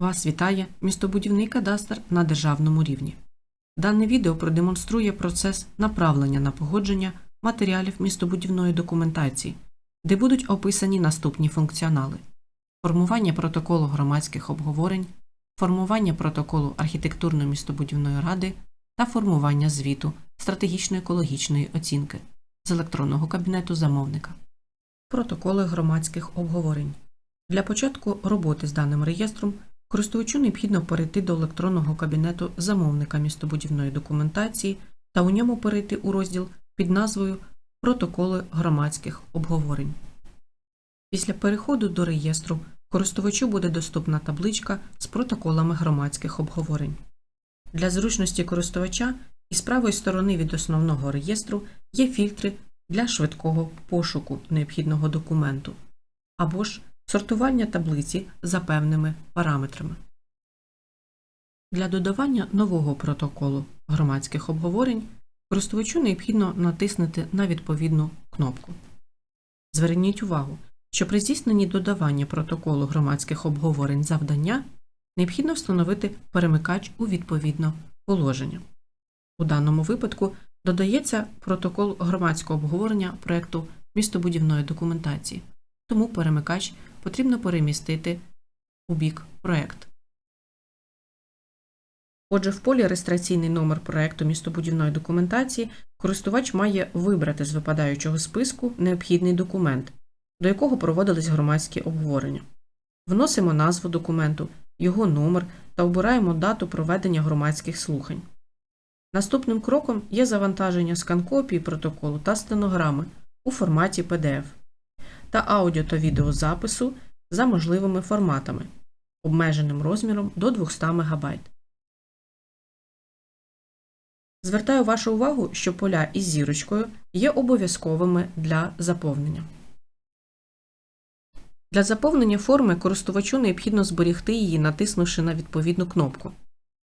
Вас вітає містобудівний кадастр на державному рівні. Дане відео продемонструє процес направлення на погодження матеріалів містобудівної документації, де будуть описані наступні функціонали: формування протоколу громадських обговорень, формування протоколу архітектурно-містобудівної ради та формування звіту стратегічно-екологічної оцінки з електронного кабінету замовника. Протоколи громадських обговорень. Для початку роботи з даним реєстром користувачу необхідно перейти до електронного кабінету замовника містобудівної документації та у ньому перейти у розділ під назвою Протоколи громадських обговорень. Після переходу до реєстру користувачу буде доступна табличка з протоколами громадських обговорень. Для зручності користувача із правої сторони від основного реєстру є фільтри для швидкого пошуку необхідного документу або ж сортування таблиці за певними параметрами. Для додавання нового протоколу громадських обговорень користувачу необхідно натиснути на відповідну кнопку. Зверніть увагу, що при здійсненні додавання протоколу громадських обговорень завдання необхідно встановити перемикач у відповідне положення. У даному випадку додається протокол громадського обговорення проєкту містобудівної документації, тому перемикач потрібно перемістити у бік проєкт. Отже, в полі реєстраційний номер проєкту містобудівної документації користувач має вибрати з випадаючого списку необхідний документ, до якого проводились громадські обговорення. Вносимо назву документу, його номер та обираємо дату проведення громадських слухань. Наступним кроком є завантаження скан-копії протоколу та стенограми у форматі PDF та аудіо та відеозапису за можливими форматами, обмеженим розміром до 200 МБ. Звертаю вашу увагу, що поля із зірочкою є обов'язковими для заповнення. Для заповнення форми користувачу необхідно зберігти її, натиснувши на відповідну кнопку,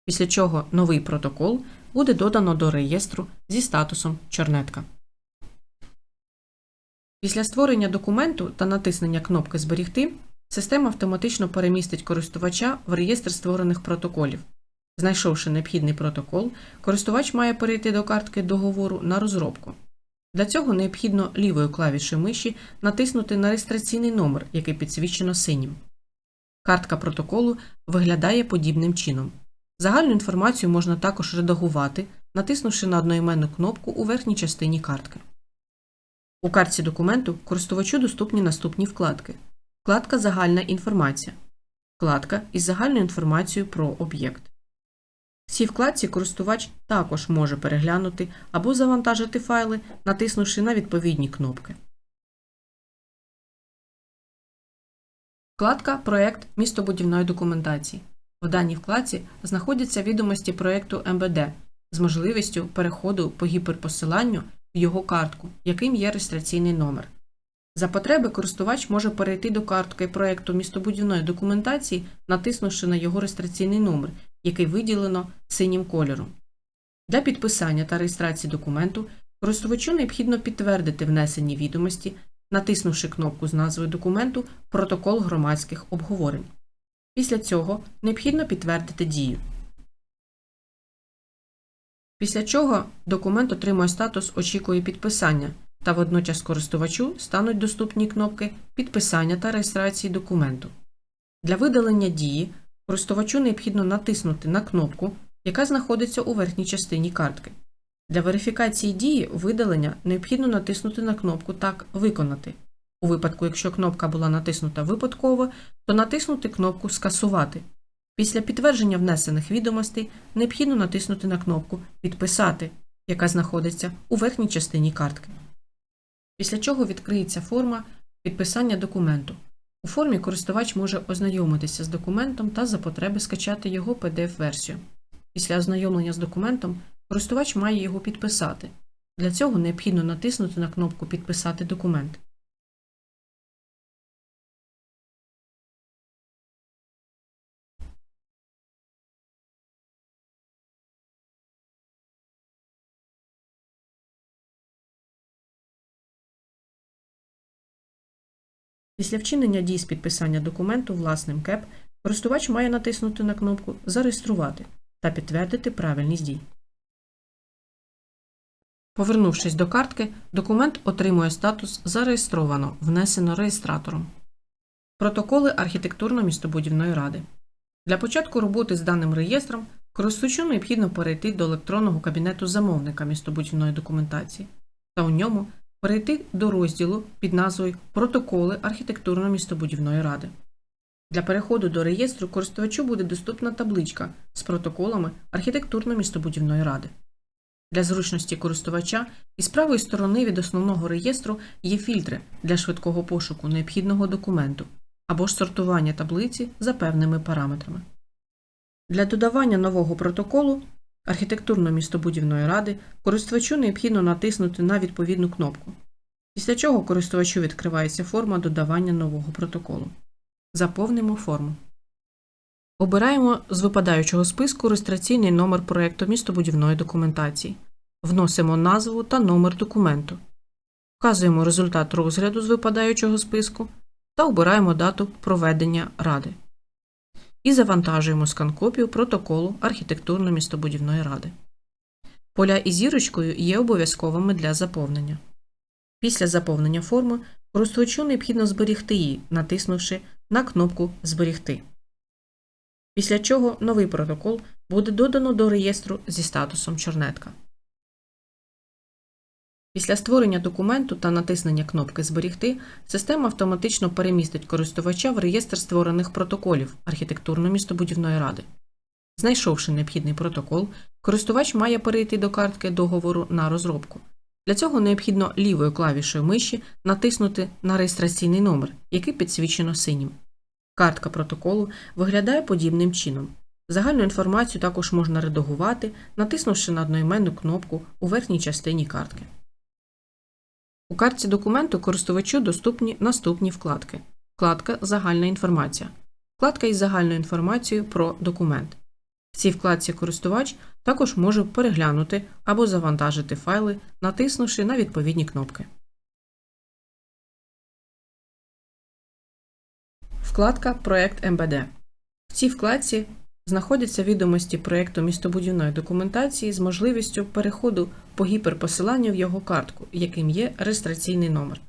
після чого новий протокол буде додано до реєстру зі статусом Чорнетка. Після створення документу та натиснення кнопки Зберігти система автоматично перемістить користувача в реєстр створених протоколів. Знайшовши необхідний протокол, користувач має перейти до картки договору на розробку. Для цього необхідно лівою клавішею миші натиснути на реєстраційний номер, який підсвічено синім. Картка протоколу виглядає подібним чином. Загальну інформацію можна також редагувати, натиснувши на одноіменну кнопку у верхній частині картки. У картці документу користувачу доступні наступні вкладки. Вкладка Загальна інформація. Вкладка із загальною інформацією про об'єкт. В цій вкладці користувач також може переглянути або завантажити файли, натиснувши на відповідні кнопки. Вкладка Проект містобудівної документації. В даній вкладці знаходяться відомості проєкту МБД з можливістю переходу по гіперпосиланню в його картку, яким є реєстраційний номер. За потреби користувач може перейти до картки проєкту містобудівної документації, натиснувши на його реєстраційний номер, який виділено синім кольором. Для підписання та реєстрації документу користувачу необхідно підтвердити внесені відомості, натиснувши кнопку з назвою документу Протокол громадських обговорень. Після цього необхідно підтвердити дію. Після чого документ отримує статус Очікує підписання та водночас користувачу стануть доступні кнопки Підписання та реєстрації документу. Для видалення дії користувачу необхідно натиснути на кнопку, яка знаходиться у верхній частині картки. Для верифікації дії видалення необхідно натиснути на кнопку Так Виконати. У випадку, якщо кнопка була натиснута випадково, то натиснути кнопку Скасувати. Після підтвердження внесених відомостей необхідно натиснути на кнопку Підписати, яка знаходиться у верхній частині картки. Після чого відкриється форма підписання документу. У формі користувач може ознайомитися з документом та за потреби скачати його PDF-версію. Після ознайомлення з документом користувач має його підписати. Для цього необхідно натиснути на кнопку Підписати документ. Після вчинення дій з підписання документу власним КЕП користувач має натиснути на кнопку Зареєструвати та підтвердити правильність дій. Повернувшись до картки, документ отримує статус Зареєстровано, внесено реєстратором. Протоколи архітектурно-містобудівної ради. Для початку роботи з даним реєстром користувачу необхідно перейти до електронного кабінету замовника містобудівної документації та у ньому перейти до розділу під назвою Протоколи архітектурно-містобудівної ради. Для переходу до реєстру користувачу буде доступна табличка з протоколами архітектурно-містобудівної ради. Для зручності користувача із правої сторони від основного реєстру є фільтри для швидкого пошуку необхідного документу або ж сортування таблиці за певними параметрами. Для додавання нового протоколу архітектурно-містобудівної ради користувачу необхідно натиснути на відповідну кнопку, після чого користувачу відкривається форма додавання нового протоколу. Заповнимо форму. Обираємо з випадаючого списку реєстраційний номер проєкту містобудівної документації. Вносимо назву та номер документу. Вказуємо результат розгляду з випадаючого списку та обираємо дату проведення ради. І завантажуємо скан-копію протоколу архітектурно-містобудівної ради. Поля із зірочкою є обов'язковими для заповнення. Після заповнення форми користувачу необхідно зберігти її, натиснувши на кнопку Зберігти. Після чого новий протокол буде додано до реєстру зі статусом Чорнетка. Після створення документу та натиснення кнопки Зберігти система автоматично перемістить користувача в реєстр створених протоколів архітектурно-містобудівної ради. Знайшовши необхідний протокол, користувач має перейти до картки договору на розробку. Для цього необхідно лівою клавішою миші натиснути на реєстраційний номер, який підсвічено синім. Картка протоколу виглядає подібним чином. Загальну інформацію також можна редагувати, натиснувши на одноіменну кнопку у верхній частині картки. У картці документу користувачу доступні наступні вкладки. Вкладка Загальна інформація. Вкладка із загальною інформацією про документ. В цій вкладці користувач також може переглянути або завантажити файли, натиснувши на відповідні кнопки. Вкладка Проект МБД. В цій вкладці знаходяться відомості проєкту містобудівної документації з можливістю переходу по гіперпосиланню в його картку, яким є реєстраційний номер.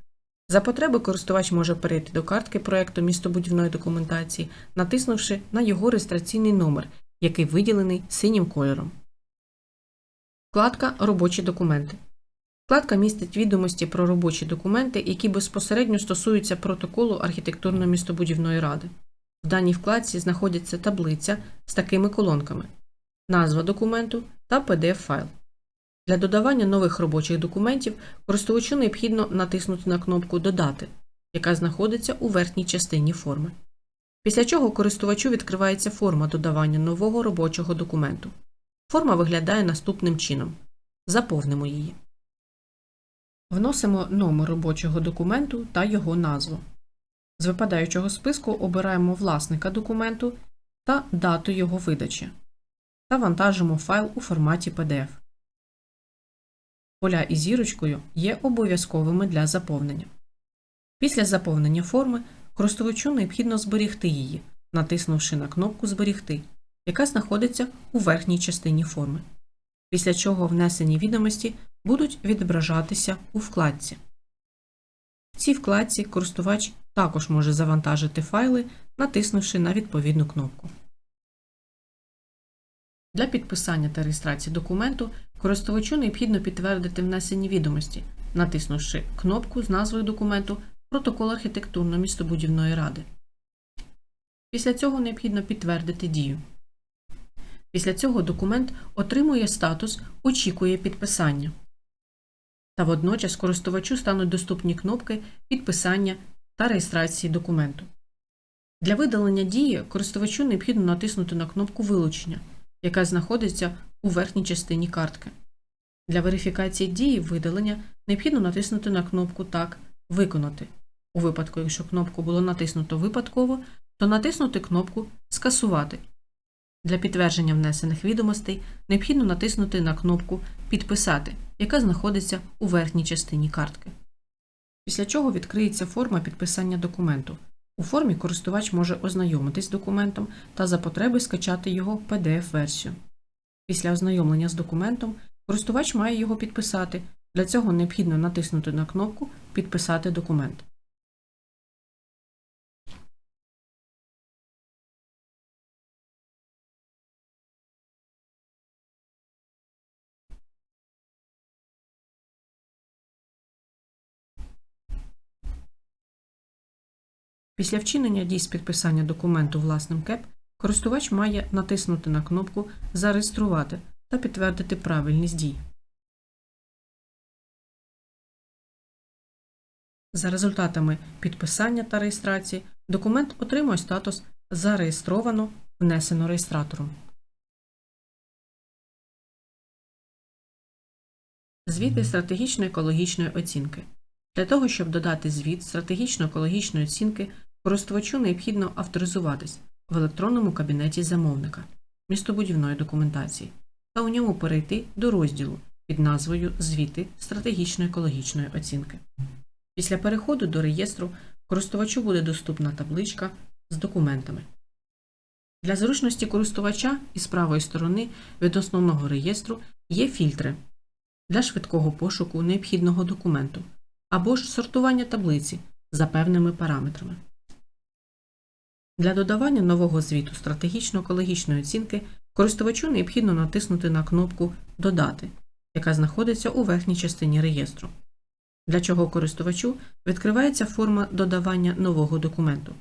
За потреби користувач може перейти до картки проєкту містобудівної документації, натиснувши на його реєстраційний номер, який виділений синім кольором. Вкладка Робочі документи. Вкладка містить відомості про робочі документи, які безпосередньо стосуються протоколу архітектурно-містобудівної ради. В даній вкладці знаходиться таблиця з такими колонками: назва документу та PDF-файл. Для додавання нових робочих документів користувачу необхідно натиснути на кнопку Додати, яка знаходиться у верхній частині форми. Після чого користувачу відкривається форма додавання нового робочого документу. Форма виглядає наступним чином. Заповнимо її. Вносимо номер робочого документу та його назву. З випадаючого списку обираємо власника документу та дату його видачі та вантажимо файл у форматі PDF. Поля із зірочкою є обов'язковими для заповнення. Після заповнення форми користувачу необхідно зберігти її, натиснувши на кнопку Зберігти, яка знаходиться у верхній частині форми. Після чого внесені відомості будуть відображатися у вкладці. Цій вкладці користувач також може завантажити файли, натиснувши на відповідну кнопку. Для підписання та реєстрації документу користувачу необхідно підтвердити внесені відомості, натиснувши кнопку з назвою документу Протокол архітектурно-містобудівної ради. Після цього необхідно підтвердити дію. Після цього документ отримує статус Очікує підписання. Та водночас користувачу стануть доступні кнопки підписання та реєстрації документу. Для видалення дії користувачу необхідно натиснути на кнопку Вилучення, яка знаходиться у верхній частині картки. Для верифікації дії видалення необхідно натиснути на кнопку Так Виконати. У випадку, якщо кнопку було натиснуто випадково, то натиснути кнопку Скасувати. Для підтвердження внесених відомостей необхідно натиснути на кнопку Підписати, яка знаходиться у верхній частині картки. Після чого відкриється форма підписання документу. У формі користувач може ознайомитись з документом та за потреби скачати його PDF-версію. Після ознайомлення з документом користувач має його підписати. Для цього необхідно натиснути на кнопку Підписати документ. Після вчинення дій з підписання документу власним КЕП користувач має натиснути на кнопку Зареєструвати та підтвердити правильність дій. За результатами підписання та реєстрації документ отримує статус Зареєстровано внесено реєстратором. Звіти стратегічно-екологічної оцінки. Для того, щоб додати звіт стратегічно-екологічної оцінки, користувачу необхідно авторизуватись в електронному кабінеті замовника містобудівної документації та у ньому перейти до розділу під назвою Звіти стратегічно-екологічної оцінки. Після переходу до реєстру користувачу буде доступна табличка з документами. Для зручності користувача із правої сторони від основного реєстру є фільтри для швидкого пошуку необхідного документу або ж сортування таблиці за певними параметрами. Для додавання нового звіту стратегічно-екологічної оцінки користувачу необхідно натиснути на кнопку Додати, яка знаходиться у верхній частині реєстру, для чого користувачу відкривається форма додавання нового документу.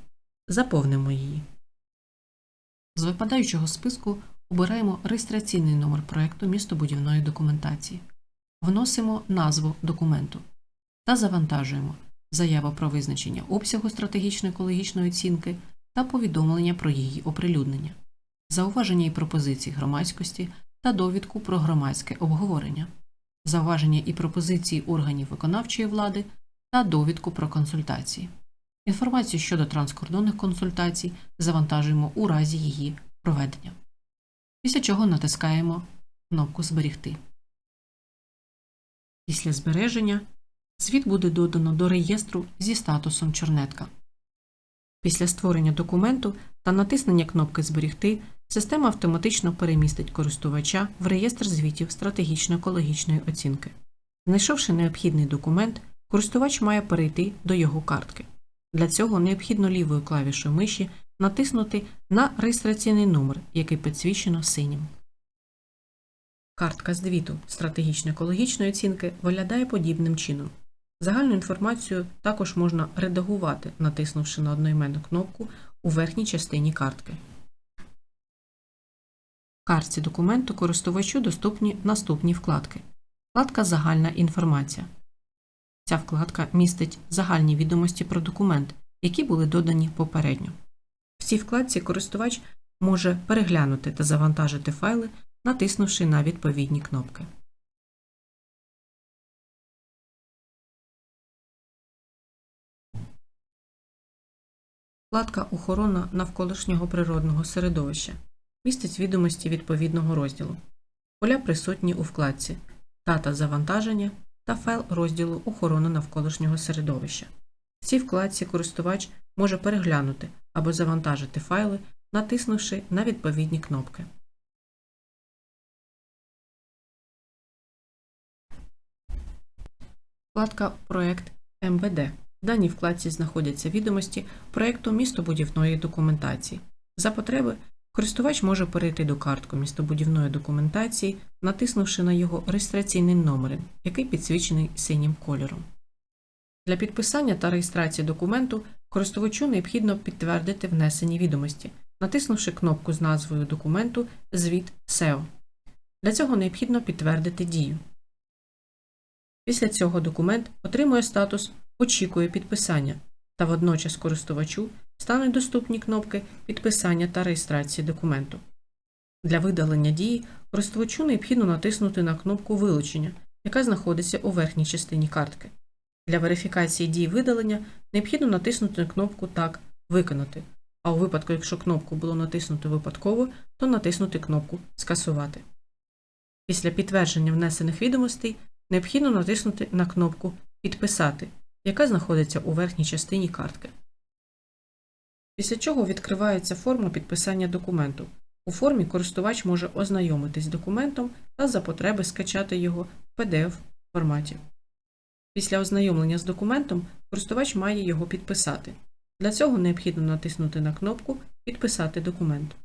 Заповнимо її. З випадаючого списку обираємо реєстраційний номер проєкту містобудівної документації, вносимо назву документу та завантажуємо заяву про визначення обсягу стратегічно-екологічної оцінки та повідомлення про її оприлюднення, зауваження і пропозиції громадськості та довідку про громадське обговорення, зауваження і пропозиції органів виконавчої влади та довідку про консультації. Інформацію щодо транскордонних консультацій завантажуємо у разі її проведення. Після чого натискаємо кнопку Зберігти. Після збереження звіт буде додано до реєстру зі статусом Чорнетка. Після створення документу та натиснення кнопки Зберігти система автоматично перемістить користувача в реєстр звітів стратегічно-екологічної оцінки. Знайшовши необхідний документ, користувач має перейти до його картки. Для цього необхідно лівою клавішою миші натиснути на реєстраційний номер, який підсвічено синім. Картка звіту стратегічно-екологічної оцінки виглядає подібним чином. Загальну інформацію також можна редагувати, натиснувши на одноіменну кнопку у верхній частині картки. В картці документу користувачу доступні наступні вкладки. Вкладка Загальна інформація. Ця вкладка містить загальні відомості про документ, які були додані попередньо. В цій вкладці користувач може переглянути та завантажити файли, натиснувши на відповідні кнопки. Вкладка Охорона навколишнього природного середовища містить відомості відповідного розділу. Поля присутні у вкладці Дата завантаження та файл розділу Охорона навколишнього середовища. В цій вкладці користувач може переглянути або завантажити файли, натиснувши на відповідні кнопки. Вкладка Проект МБД. В даній вкладці знаходяться відомості проєкту містобудівної документації. За потреби користувач може перейти до картку містобудівної документації, натиснувши на його реєстраційний номер, який підсвічений синім кольором. Для підписання та реєстрації документу користувачу необхідно підтвердити внесені відомості, натиснувши кнопку з назвою документу Звіт SEO. Для цього необхідно підтвердити дію. Після цього документ отримує статус Очікує підписання та водночас користувачу стануть доступні кнопки підписання та реєстрації документу. Для видалення дії користувачу необхідно натиснути на кнопку Вилучення, яка знаходиться у верхній частині картки. Для верифікації дії видалення необхідно натиснути на кнопку Так Виконати, а у випадку, якщо кнопку було натиснуто випадково, то натиснути кнопку Скасувати. Після підтвердження внесених відомостей необхідно натиснути на кнопку Підписати, яка знаходиться у верхній частині картки. після чого відкривається форма підписання документу. У формі користувач може ознайомитись з документом та за потреби скачати його в PDF форматі. Після ознайомлення з документом користувач має його підписати. Для цього необхідно натиснути на кнопку Підписати документ.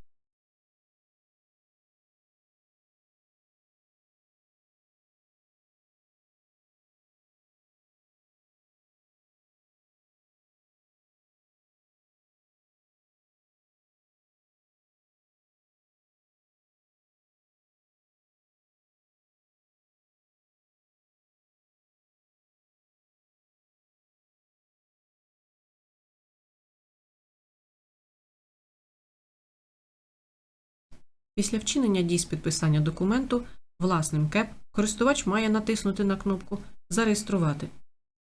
Після вчинення дій з підписання документу власним КЕП користувач має натиснути на кнопку Зареєструвати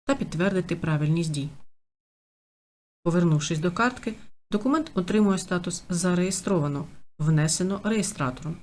та підтвердити правильність дій. Повернувшись до картки, документ отримує статус Зареєстровано, внесено реєстратором.